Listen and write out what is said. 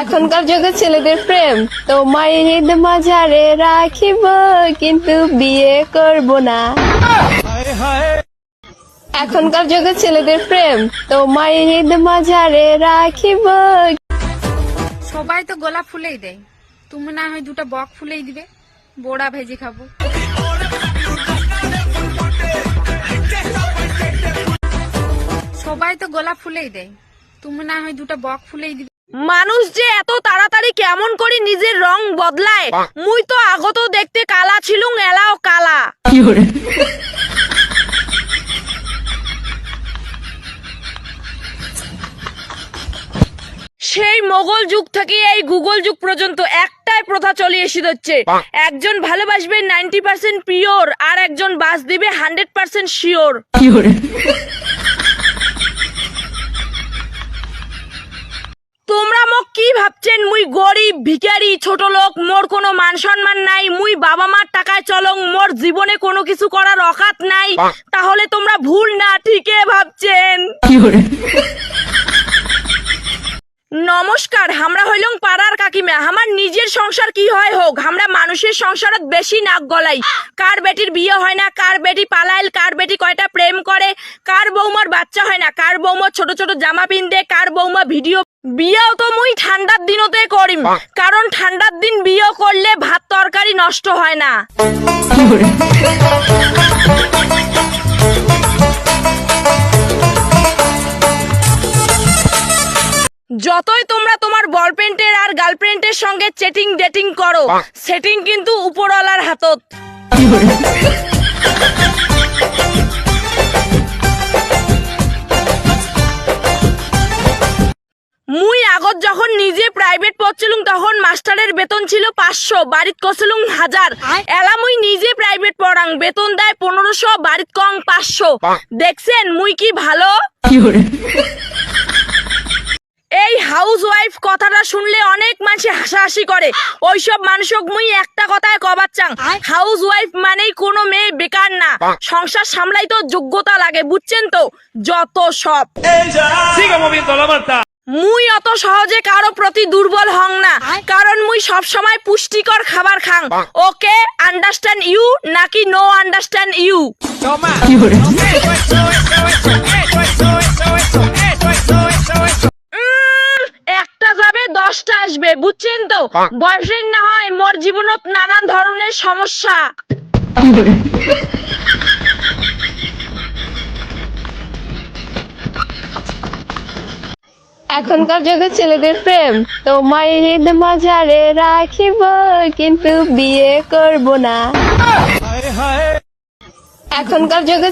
এখনকার যুগে ছেলেদের প্রেম তোমায় হৃদ মাঝারে রাখিব, কিন্তু বিয়ে করব না। এখনকার যুগে ছেলেদের প্রেম তোমায় হৃদ মাঝারে রাখিব। সবাই তো গোলাপ ফুলেই দেয়। তুমি না হয় দুটো বক ফুলেই দিবে। বোড়া ভেজে খাব। সবাই তো গোলাপ ফুলেই দেয়। তুমি না হয় দুটো বক ফুলেই দিবে। মানুষ যে এত তাড়াতাড়ি কেমন করে নিজের রং বদলায় মুই তো আগত দেখতে কালা ছিলুম এলাও কালা। সেই মোগল যুগ থেকে এই গুগল যুগ পর্যন্ত একটাই প্রথা চলে এসে হচ্ছে একজন ভালোবাসবে নাইনটি পার্সেন্ট পিওর আর একজন বাস দিবে হান্ড্রেড পার্সেন্ট শিওর তোমরা মোক কি ভাবছেন মুই গরিব ভিখারি ছোট লোক মোর কোনো মান সম্মান নাই মুই বাবা মার টাকায় চলং মোর জীবনে কোনো কিছু করার অকাত নাই তাহলে তোমরা ভুল না ঠিকই ভাবছেন। নমস্কার আমরা হইলং পাড়ার কাকিমা আমার নিজের সংসার কি হয় হোক আমরা মানুষের সংসারত বেশি নাক গলাই কার বেটির বিয়ে হয় না কার বেটি পালাইল কার বেটি কয়টা প্রেম করে কার বৌমার বাচ্চা হয় না কার বৌমা ছোট ছোট জামা পিনদে কার বৌমা ভিডিও বিয়েও তো মুই ঠান্ডার দিনতে করিম কারণ ঠান্ডার দিন বিয়ে করলে ভাত তরকারি নষ্ট হয় না। যতই তোমরা তোমার বয়ফ্রেন্ডের আর গার্লফ্রেন্ডের সঙ্গে চেটিং ডেটিং করো সেটিং কিন্তু উপরওয়ালার হাতত। মুই আগত যখন নিজে প্রাইভেট পড়ছিলুম তখন মাস্টারের বেতন ছিল পাঁচশো বাড়িত কছিলুম হাজার এলা মুই নিজে প্রাইভেট পড়াং বেতন দেয় পনেরোশো বাড়িত কং পাঁচশো। দেখছেন মুই কি ভালো? এই হাউস ওয়াইফ কথাটা শুনলে অনেক মানুষ হাসাহাসি করে। ওইসব মানুষক মুই একটা কথায় কবার চাং হাউস ওয়াইফ মানেই কোনো মেয়ে বেকার না। সংসার সামলাই তো যোগ্যতা লাগে বুঝছেন তো? যত সব। মুই অত সহজে কারও প্রতি দুর্বল হং না কারণ মুই সব সময় পুষ্টিকর খাবার খাং। ওকে আন্ডারস্ট্যান্ড ইউ নাকি নো আন্ডারস্ট্যান্ড ইউ একটা যাবে দশটা আসবে বুঝছেন তো? বয়ফ্রেন্ড না হয় মোর জীবনত নানান ধরনের সমস্যা। এখনকার যুগে ছেলেদের প্রেম তোমায় ঈদ মাঝারে রাখিব কিন্তু বিয়ে করব না। এখনকার যুগে